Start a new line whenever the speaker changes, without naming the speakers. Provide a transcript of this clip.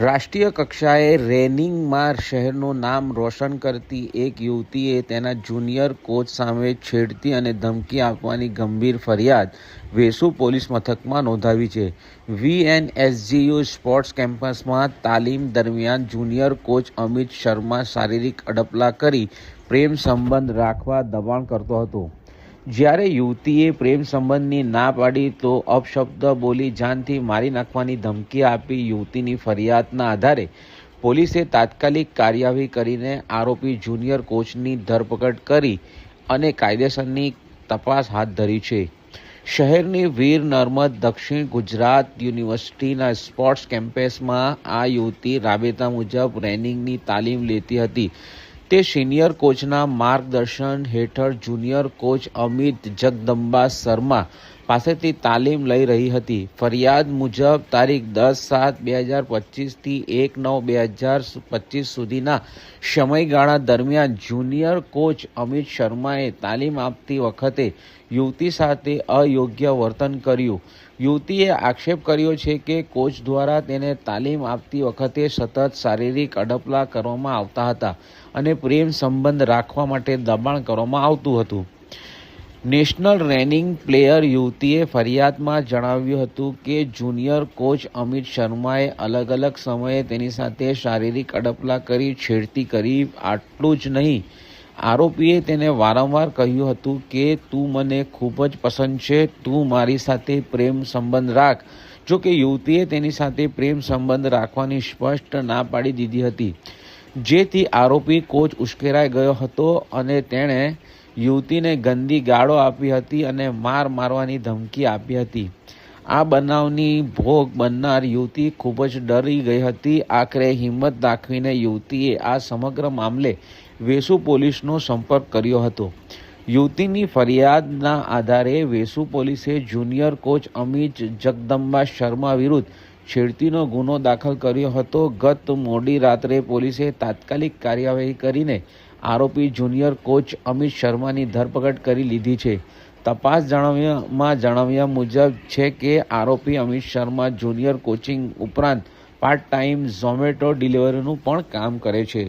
રાષ્ટ્રીય કક્ષાએ રેનિંગમાં શહેરનું નામ રોશન કરતી એક યુવતીએ તેના જુનિયર કોચ સામે છેડતી અને ધમકી આપવાની ગંભીર ફરિયાદ વેસુ પોલીસ મથકમાં નોંધાવી છે. વીએનએસજીયુ સ્પોર્ટ્સ કેમ્પસમાં તાલીમ દરમિયાન જુનિયર કોચ અમિત શર્મા શારીરિક અડપલા કરી પ્રેમ સંબંધ રાખવા દબાણ કરતો હતો. જ્યારે યુવતીએ પ્રેમ સંબંધની ના પાડી તો અપશબ્દ બોલી જાનથી મારી નાખવાની ધમકી આપી યુવતીની ફરિયાદના આધારે પોલીસે તાત્કાલિક કાર્યવાહી કરીને આરોપી જુનિયર કોચની ધરપકડ કરી અને કાયદેસરની તપાસ હાથ ધરી છે. શહેરની વીર નર્મદ દક્ષિણ ગુજરાત યુનિવર્સિટીના સ્પોર્ટ્સ કેમ્પસમાં આ યુવતી રાબેતા મુજબ રેનિંગની તાલીમ લેતી હતી. તે સિનિયર કોચના માર્ગદર્શન હેઠળ જુનિયર કોચ અમિત જગદંબા શર્મા પાસેથી તાલીમ લઈ રહી હતી. ફરિયાદ મુજબ તારીખ દસ સાત બે હજાર પચીસથી એક નવ બે હજાર પચીસ સુધીના સમયગાળા દરમિયાન જુનિયર કોચ અમિત શર્માએ તાલીમ આપતી વખતે યુવતી સાથે અયોગ્ય વર્તન કર્યું. યુવતીએ આક્ષેપ કર્યો છે કે કોચ દ્વારા તેને તાલીમ આપતી વખતે સતત શારીરિક અડપલા કરવામાં આવતા હતા અને પ્રેમ સંબંધ રાખવા માટે દબાણ કરવામાં આવતું હતું. નેશનલ રેનિંગ પ્લેયર યુવતીએ ફરિયાદમાં જણાવ્યું હતું કે જુનિયર કોચ અમિત શર્માએ અલગ અલગ સમયે તેની સાથે શારીરિક અડપલા કરી છેડતી કરી આટલું જ નહીં. આરોપીએ તેને વારંવાર કહ્યું હતું કે, તું મને ખૂબ જ પસંદ છે. તું મારી સાથે પ્રેમ સંબંધ રાખ. જો કે યુવતીએ તેની સાથે પ્રેમ સંબંધ રાખવાની સ્પષ્ટ ના પાડી દીધી હતી. જેથી આરોપી કોચ ઉશ્કેરાઈ ગયો હતો અને તેણે યુવતીને ગંદી ગાળો આપી હતી અને માર મારવાની ધમકી આપી હતી. આ બનાવની ભોગ બનનાર યુવતી ખૂબ જ ડરી ગઈ હતી. આખરે હિંમત દાખવીને યુવતીએ આ સમગ્ર મામલે વેસુ પોલીસનો સંપર્ક કર્યો હતો. યુવતીની ફરિયાદના આધારે વેસુ પોલીસે જુનિયર કોચ અમિત જગદંબા શર્મા વિરુદ્ધ છેડતીનો ગુનો દાખલ કર્યો હતો. ગત મોડી રાત્રે પોલીસે તાત્કાલિક કાર્યવાહી કરીને આરોપી જુનિયર કોચ અમિત શર્માની ધરપકડ કરી લીધી છે. તપાસ જણાવ્યામાં જણાવ્યા મુજબ છે કે આરોપી અમિત શર્મા જુનિયર કોચિંગ ઉપરાંત પાર્ટ ટાઈમ ઝોમેટો ડિલિવરીનું પણ કામ કરે છે.